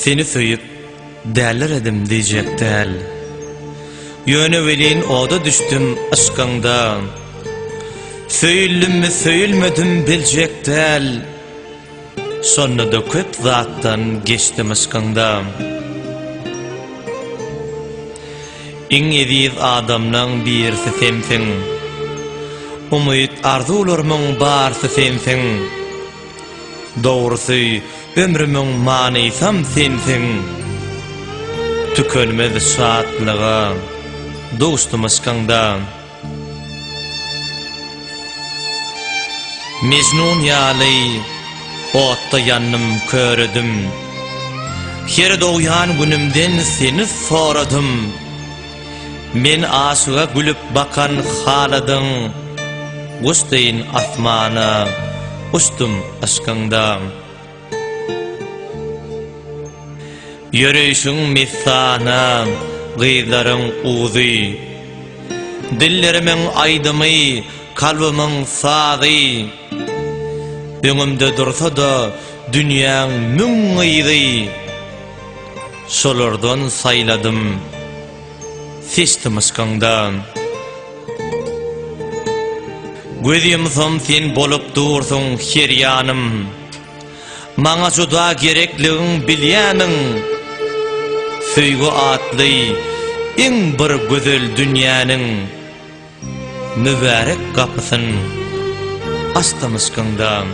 Seni söyüp derler edim diyecek del. Yönü velin oda düştüm aşkında. Söyüldüm mü söyülmedim bilecek del. Sonra da köp zattan geçtim aşkında. İň ediz adamdan birsi sensin. Umyt arzularymyň barsy sensin. Dogrusy ömrümün manaysam sensin. Tükönmez saatlığa, dostum aşkanda. Mecnun yali, otta yannım körüdüm. Her doğyan günümden seni soradım. Men aşığa gülüp bakan haladın. Gustayn asmana, ustum aşkanda. Yürüyüşün misana Gıydarın uzi Dillerimin aydımy Kalbimiň sazy Öňümde dursa da Dünýäň müň ýyzy Şolardan aşkından Gözüm son sen bolup dursun her yanım Maňa gerekligiň bilýäniň Söýgü atly iň bir gözel dünýäniň mübarek gapysyny astamyskyndan